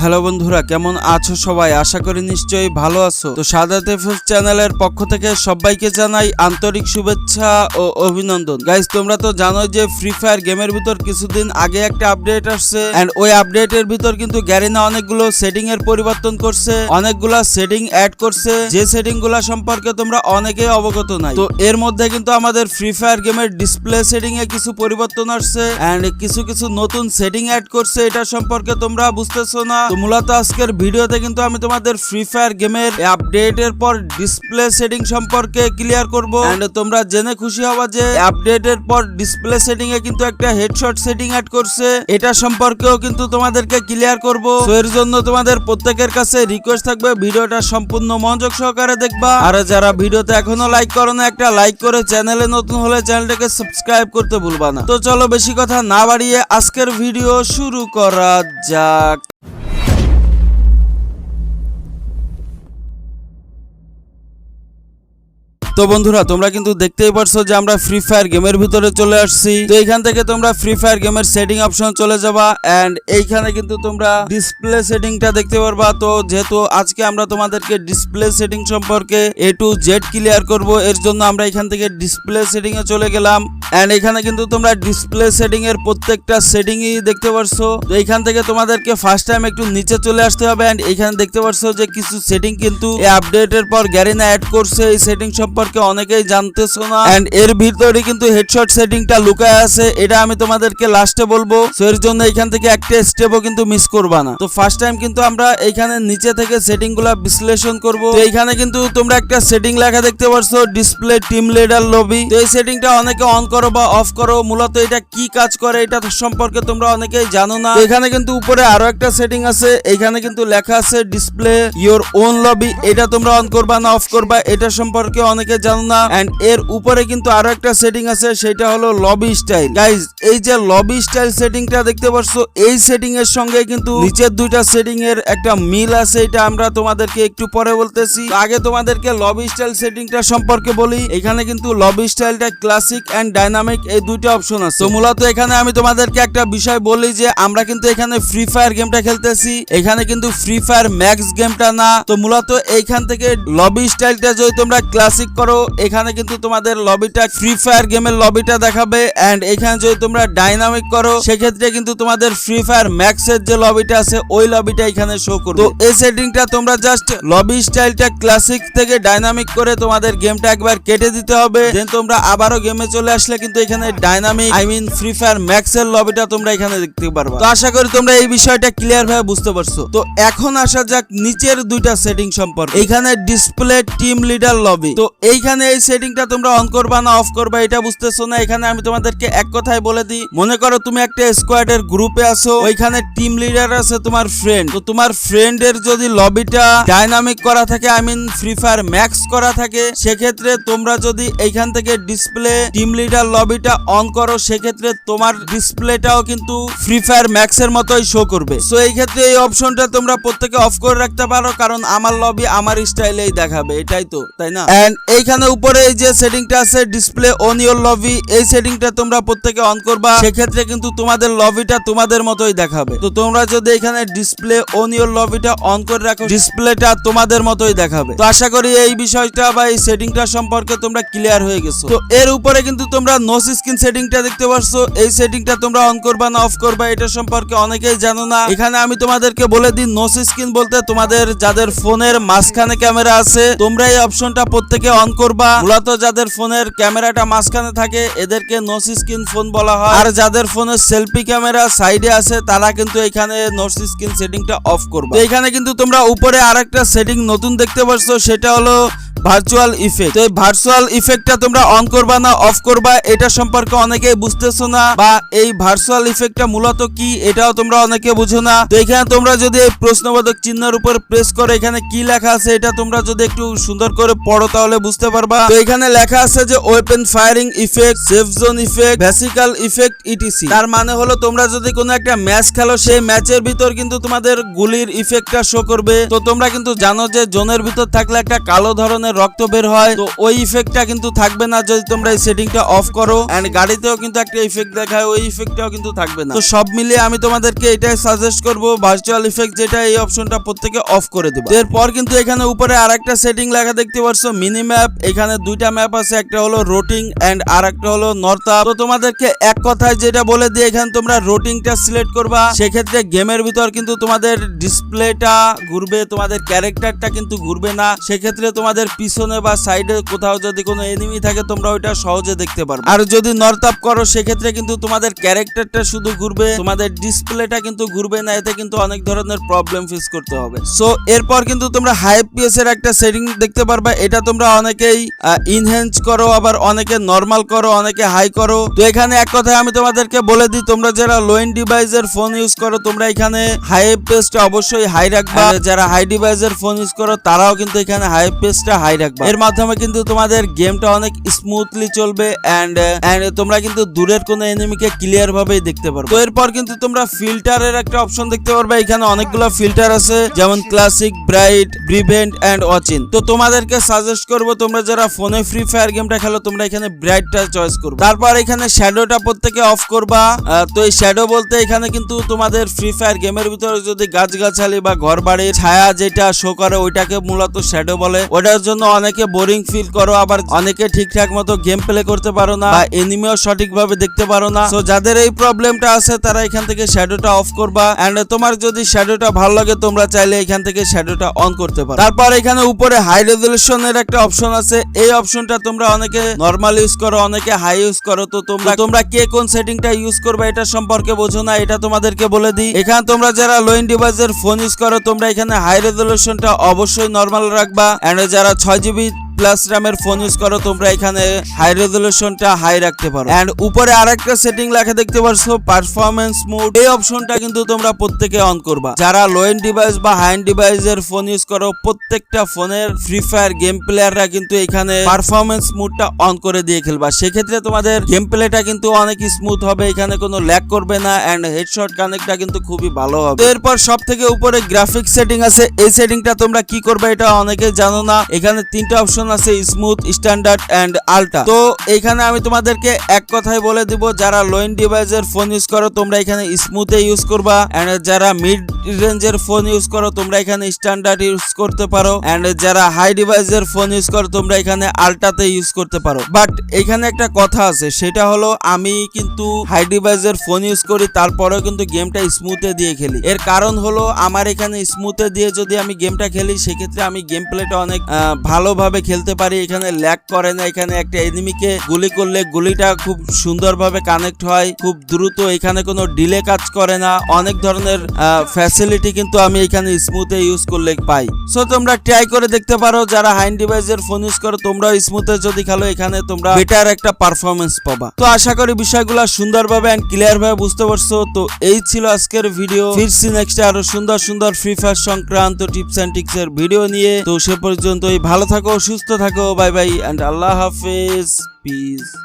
Hello বন্ধুরা, কেমন আছো সবাই? আশা করি নিশ্চয়ই ভালো আছো। তো সাদা তেফুস চ্যানেলের পক্ষ থেকে সবাইকে জানাই আন্তরিক শুভেচ্ছা ও অভিনন্দন। গাইজ তোমরা তো জানো যে ফ্রি ফায়ার গেমের ভিতর কিছুদিন আগে একটা আপডেট আসছে। এন্ড ওই আপডেটের ভিতর কিন্তু গ্যারিনা অনেকগুলো সেটিং এর পরিবর্তন করছে। অনেকগুলা সেটিং অ্যাড করছে। যে সেটিংগুলা সম্পর্কে তোমরা অনেকেই অবগত নাই। তো এর মধ্যে কিন্তু আমাদের ফ্রি ফায়ার গেমের ডিসপ্লে সেটিং এ কিছু পরিবর্তন আসছে। এন্ড কিছু কিছু নতুন সেটিং অ্যাড করছে। এটা সম্পর্কে তোমরা বুঝতেছো না। তো মূলত আজকের ভিডিওতে কিন্তু আমি তোমাদের ফ্রি ফায়ার গেমের আপডেটের পর ডিসপ্লে সেটিং সম্পর্কে ক্লিয়ার করব। এন্ড তোমরা জেনে খুশি হবা যে আপডেটের পর ডিসপ্লে সেটিং এ কিন্তু একটা হেডশট সেটিং অ্যাড করছে। এটা সম্পর্কেও কিন্তু তোমাদেরকে ক্লিয়ার করব। এর জন্য তোমাদের প্রত্যেকের কাছে রিকোয়েস্ট থাকবে ভিডিওটা সম্পূর্ণ মনোযোগ সহকারে দেখবা। আর যারা ভিডিওতে এখনও লাইক করো না একটা লাইক করে চ্যানেলে নতুন হলে চ্যানেলটাকে সাবস্ক্রাইব করতে ভুলবা না। তো চলো বেশি কথা না বাড়িয়ে আজকের ভিডিও শুরু করা যাক। তো বন্ধুরা, তোমরা কিন্তু দেখতেই পারছ যে আমরা ফ্রি ফায়ার গেমের ভিতরে চলে আসছি। তো এইখান থেকে তোমরা ফ্রি ফায়ার গেমের সেটিং অপশন চলে যাবা এন্ড এইখানে কিন্তু তোমরা ডিসপ্লে সেটিংটা দেখতে পারবা। তো যেহেতু আজকে আমরা তোমাদেরকে ডিসপ্লে সেটিং সম্পর্কে এ টু জেড ক্লিয়ার করব, এর জন্য আমরা এখান থেকে ডিসপ্লে সেটিং এ চলে গেলাম। এন্ড এখানে কিন্তু তোমরা ডিসপ্লে সেটিং এর প্রত্যেকটা সেটিংই দেখতে পারছ। তো এইখান থেকে তোমাদেরকে ফার্স্ট টাইম একটু নিচে চলে আসতে হবে এন্ড এখানে দেখতে পারছ যে কিছু সেটিং কিন্তু আপডেটের পর গ্যারিনা অ্যাড করছে। এই সেটিং সম্পর্কে অনেকেই জানতেছো না। এন্ড এর ভিতরে কিন্তু হেডশট সেটিংটা লুকায় আছে, এটা আমি তোমাদেরকে লাস্টে বলব। So, এর জন্য এখান থেকে একটা স্টেপও কিন্তু মিস করবা না। তো ফার্স্ট টাইম কিন্তু আমরা এখানে নিচে থেকে সেটিংগুলা বিশ্লেষণ করব। তো এইখানে কিন্তু তোমরা একটা সেটিং লেখা দেখতে পারছ ডিসপ্লে টিম লিডার লবি তো এই সেটিংটা অনেকে অন করো বা অফ করো, মূলত এটা কি কাজ করে এটা সম্পর্কে তোমরা অনেকেই জানো না। এখানে কিন্তু উপরে আরও একটা সেটিং আছে, এখানে কিন্তু লেখা আছে ডিসপ্লে ইওর ওন লবি এটা তোমরা অন করবা না অফ করবা, এটা সম্পর্কে অনেকে জানো না এন্ড এর উপরে কিন্তু আরও একটা সেটিং আছে, সেটা হলো লবি স্টাইল গাইজ এই যে লবি স্টাইল সেটিংটা দেখতে পারছ এই সেটিং এর সঙ্গে কিন্তু নিচের দুইটা সেটিং এর একটা মিল আছে, এটা আমরা তোমাদেরকে একটু পরে বলতেছি। আগে তোমাদেরকে লবি স্টাইল সেটিংটা সম্পর্কে বলি। এখানে কিন্তু লবি স্টাইলটা ক্লাসিক এন্ড ডাইনামিক এই দুইটা অপশন আছে। মূলত এখানে আমি তোমাদেরকে একটা বিষয় বলি যে, আমরা কিন্তু এখানে ফ্রি ফায়ার গেমটা খেলতেছি। এখানে কিন্তু ফ্রি ফায়ার ম্যাক্স গেমটা না। তো মূলত এইখান থেকে লবি স্টাইলটা যদি তোমরা ক্লাসিক করো এখানে কিন্তু তোমাদের লবিটা ফ্রি ফায়ার গেমের লবিটা দেখাবে এন্ড এখানে যদি তোমরা ডাইনামিক করো, সেক্ষেত্রে কিন্তু তোমাদের ফ্রি ফায়ার ম্যাক্স এর যে লবিটা আছে, ওই লবিটা এখানে শো করবে। তো এই সেটিংটা তোমরা জাস্ট লবি স্টাইলটা ক্লাসিক থেকে ডাইনামিক করে তোমাদের গেমটা একবার কেটে দিতে হবে দেন তোমরা আবারও গেমে চলে আসলে কিন্তু এখানে dynamic I mean free fire max এর লবিটা তোমরা এখানে দেখতে পারবে। তো আশা করি তোমরা এই বিষয়টা ক্লিয়ার ভাবে বুঝতে পারছ। তো এখন আসা যাক নিচের দুইটা সেটিং সম্পর্কে। এখানে ডিসপ্লে টিম লিডার লবি তো এইখানে এই সেটিংটা তোমরা অন করবা না অফ করবা, এটা বুঝতেছো না। এখানে আমি তোমাদেরকে এক কথায় বলে দিই। মনে করো তুমি একটা স্কোয়াডের গ্রুপে আছো, ওইখানে টিম লিডার আছে তোমার ফ্রেন্ড তো তোমার ফ্রেন্ডের যদি লবিটা ডাইনামিক করা থাকে I mean free fire max করা থাকে, সেক্ষেত্রে তোমরা যদি এইখান থেকে ডিসপ্লে টিম লিডার লবিটা অন করো, সেক্ষেত্রে তোমার ডিসপ্লেটাও কিন্তু ফ্রি ফায়ার ম্যাক্স এর মতোই শো করবে। সো এই ক্ষেত্রে এই অপশনটা তোমরা প্রত্যেকে অফ করে রাখতে পারো, কারণ আমার লবি আমার স্টাইলেই দেখাবে, এটাই তো, তাই না? এন্ড এইখানে উপরে এই যে সেটিংটা আছে ডিসপ্লে অন ইওর লবি এই সেটিংটা তোমরা প্রত্যেকে অন করবা। সেক্ষেত্রে কিন্তু তোমাদের লবিটা তোমাদের মতোই দেখাবে। তো তোমরা যদি এখানে ডিসপ্লে অন ইওর লবিটা অন করে রাখো ডিসপ্লেটা তোমাদের মতোই দেখাবে। তো আশা করি এই বিষয়টা বা এই সেটিংটা সম্পর্কে তোমরা ক্লিয়ার হয়ে গেছো। তো এর উপরে কিন্তু তোমরা নোস স্ক্রিন সেটিংটা দেখতে পারছ। এই সেটিংটা তোমরা অন করবা না অফ করবা, এটা সম্পর্কে অনেকেই জানো না। এখানে আমি তোমাদেরকে বলে দিই নোস স্ক্রিন বলতে তোমাদের যাদের ফোনের মাঝখানে ক্যামেরা আছে, তোমরা এই অপশনটা প্রত্যেকে অন করবা। মূলত যাদের ফোনের ক্যামেরাটা মাঝখানে থাকে, এদেরকে নোস স্ক্রিন ফোন বলা হয়। আর যাদের ফোনের সেলফি ক্যামেরা সাইডে আছে, তারা কিন্তু এখানে নোস স্ক্রিন সেটিংটা অফ করবে। এখানে কিন্তু তোমরা উপরে আরেকটা সেটিং নতুন দেখতে পাচ্ছ সেটা হলো ভার্চুয়াল ইফেক্ট তো এই ভার্চুয়াল ইফেক্টটা তোমরা অন করবা না অফ করবা, এটা সম্পর্কে অনেকেই বুঝতেছো না, বা এই ভার্চুয়াল ইফেক্টটা মূলত কি, এটাও তোমরা অনেকে বুঝো না। তো এখানে তোমরা যদি এই প্রশ্নবোধক চিহ্নের উপর প্রেস করে, এখানে কি লেখা আছে, এটা তোমরা যদি একটু সুন্দর করে পড়ো, তাহলে বুঝতে পারবা। তো এখানে লেখা আছে যে open firing effect safe zone effect vehicle effect etc তার মানে হলো তোমরা যদি কোনো একটা ম্যাচ খেলো, সেই ম্যাচের ভিতর কিন্তু তোমাদের গুলির ইফেক্টটা শো করবে। তো তোমরা কিন্তু জানো যে জোনের ভিতর থাকলে একটা কালো ধরনের ধরনের রক্ত বের হয় তো ওই ইফেক্টটা কিন্তু থাকবে না যদি তোমরা এই সেটিংটা অফ করো। এন্ড গাড়িতেও কিন্তু একটা ইফেক্ট দেখায় ওই ইফেক্টটাও কিন্তু থাকবে না। তো সব মিলিয়ে আমি তোমাদেরকে এটাই সাজেস্ট করব ভার্চুয়াল ইফেক্ট যেটা এই অপশনটা প্রত্যেকে অফ করে দেবে। এরপর কিন্তু এখানে উপরে আরেকটা সেটিং লেখা দেখতে পাচ্ছ মিনি ম্যাপ এখানে দুইটা ম্যাপ আছে একটা হলো রোটিং এন্ড আর একটা হলো নর্থ তো তোমাদেরকে এক কথায় যেটা বলে দিয়ে এখানে তোমরা রোটিংটা সিলেক্ট করবা। সেক্ষেত্রে গেমের ভিতর কিন্তু তোমাদের ডিসপ্লেটা ঘুরবে তোমাদের ক্যারেক্টারটা কিন্তু ঘুরবে না। সেক্ষেত্রে তোমাদের পিছনে বা সাইডে কোথাও যদি কোনো এনিমি থাকে, তোমরা ওইটা সহজে দেখতে পারবে। আর যদি নর্থ আপ করো, সেক্ষেত্রে কিন্তু তোমাদের ক্যারেক্টারটা শুধু ঘুরবে, তোমাদের ডিসপ্লেটা কিন্তু ঘুরবে না, এতে কিন্তু অনেক ধরনের প্রবলেম ফেস করতে হবে। সো এরপর কিন্তু তোমরা হাই পিএস এর একটা সেটিং দেখতে পারবা, এটা তোমরা অনেকেই ইনহেন্স করো, আবার অনেকে নর্মাল করো, অনেকে হাই করো। তো এখানে এক কথায় আমি তোমাদেরকে বলে দিই, তোমরা যারা লো এন্ড ডিভাইসের ফোন ইউজ করো, তোমরা এখানে হাই পেসটা অবশ্যই হাই রাখবা। যারা হাই ডিভাইসের ফোন ইউজ করো, তারাও কিন্তু এখানে হাই পেসটা হাই রাখবা। এর মাধ্যমে কিন্তু তোমাদের গেমটা অনেক স্মুথলি চলবে এন্ড এন্ড তোমরা কিন্তু দূরের কোনো এনিমিকে ক্লিয়ার ভাবেই দেখতে পারবে। তো এরপর কিন্তু তোমরা ফিল্টারের একটা অপশন দেখতে পারবে। এখানে অনেকগুলো ফিল্টার আছে, যেমন ক্লাসিক ব্রাইট ব্রিভেন্ট এন্ড ওয়াচিন তো তোমাদেরকে সাজেস্ট করব, তোমরা যারা ফোনে ফ্রি ফায়ার গেমটা খেলো, তোমরা এখানে ব্রাইটটা চয়েস করবে। তারপর এখানে শ্যাডোটা প্রত্যেকে অফ করবা। তো এই শ্যাডো বলতে এখানে কিন্তু তোমাদের ফ্রি ফায়ার গেমের ভিতরে যদি গাছগাছালি বা ঘর বাড়ির ছায়া যেটা শো করে, ওইটাকে মূলত শ্যাডো বলে। ওটার জন্য অনেকে বোরিং ফিল করো, আবার অনেকে ঠিকঠাক মতো গেম প্লে করতে পারো না বা এনিমিও সঠিকভাবে দেখতে পারো না। তো যাদের এই প্রবলেমটা আছে, তারা এখান থেকে শ্যাডোটা অফ করবা। এন্ড তোমার যদি শ্যাডোটা ভালো লাগে, তোমরা চাইলে এখান থেকে শ্যাডোটা অন করতে পারো। তারপর এখানে উপরে হাই রেজলিউশনের একটা অপশন আছে। এই অপশনটা তোমরা অনেকে নর্মাল ইউজ করো, অনেকে হাই ইউজ করো। তো তোমরা তোমরা কে কোন সেটিংটা ইউজ করবে, এটা সম্পর্কে বোঝো না, এটা তোমাদেরকে বলে দিই। এখানে তোমরা যারা লো এন্ড ডিভাইসের ফোন ইউজ করো, তোমরা এখানে হাই রেজলিউশনটা অবশ্যই নর্মাল রাখবা। এন্ড যারা ছয় জিবি প্লাস র্যামের ফোন ইউজ করো, তোমরা এখানে হাই রেজলিউশনটা হাই রাখতে পারো। এন্ড উপরে আরেকটা সেটিং লেখা দেখতে পারছ পারফরম্যান্স মোড এই অপশনটা কিন্তু তোমরা প্রত্যেকে অন করবা। যারা লো এন্ড ডিভাইস বা হাই এন্ড ডিভাইসের ফোন ইউজ করো, প্রত্যেকটা ফোনের ফ্রি ফায়ার গেম প্লেয়াররা কিন্তু এখানে পারফরম্যান্স মোডটা অন করে দিয়ে খেলবা। সেক্ষেত্রে তোমাদের গেম প্লেটা কিন্তু অনেক স্মুথ হবে, এখানে কোনো ল্যাগ করবে না এন্ড হেডশট কানেক্টটা কিন্তু খুবই ভালো হবে। এরপর সব থেকে উপরে গ্রাফিক সেটিং আছে। এই সেটিংটা তোমরা কি করবে এটা অনেকে জানো না। এখানে তিনটা অপশন আছে স্মুথ স্ট্যান্ডার্ড এন্ড আলট্রা তো এইখানে আমি তোমাদেরকে এক কথায় বলে দিব, যারা লো এন্ড ডিভাইসের ফোন ইউজ করো, তোমরা এখানে স্মুথে ইউজ করবা। এন্ড যারা মিড রেঞ্জের ফোন ইউজ করো, তোমরা এখানে স্ট্যান্ডার্ড ইউজ করতে পারো। এন্ড যারা হাই ডিভাইসের ফোন ইউজ করো, তোমরা এখানে আলট্রাতে ইউজ করতে পারো। বাট এখানে একটা কথা আছে, সেটা হলো আমি কিন্তু হাই ডিভাইসের ফোন ইউজ করি, তারপরেও কিন্তু গেমটা স্মুথে দিয়ে খেলি। এর কারণ হলো, আমার এখানে স্মুথে দিয়ে যদি আমি গেমটা খেলি, সেক্ষেত্রে আমি গেম প্লেটা অনেক ভালোভাবে খেলতে পারি, এখানে ল্যাগ করে না, এখানে একটা এনিমিকে গুলি করলে গুলিটা খুব সুন্দরভাবে কানেক্ট হয়, খুব দ্রুত, এখানে কোনো ডিলে কাজ করে না, অনেক ধরনের ফ্যাসিলিটি কিন্তু আমি এখানে স্মুথে ইউজ করলে পাই। সো তোমরা ট্রাই করে দেখতে পারো, যারা হাইন ডিভাইসের ফোন ইউজ করো, তোমরাও স্মুথে যদি খেলো, এখানে তোমরা বেটার একটা পারফরমেন্স পাবা। তো আশা করি বিষয়গুলো সুন্দরভাবে এন্ড ক্লিয়ার ভাবে বুঝতে পারছ। তো এই ছিল আজকের ভিডিও ফিরছি নেক্সট আরও সুন্দর সুন্দর ফ্রি ফায়ার সংক্রান্ত টিপস এন্ড টিক্স এর ভিডিও নিয়ে। তো সে পর্যন্তই, ভালো থাকো, সুস্থ থাকো বাই বাই এন্ড আল্লাহ হাফিজ পিস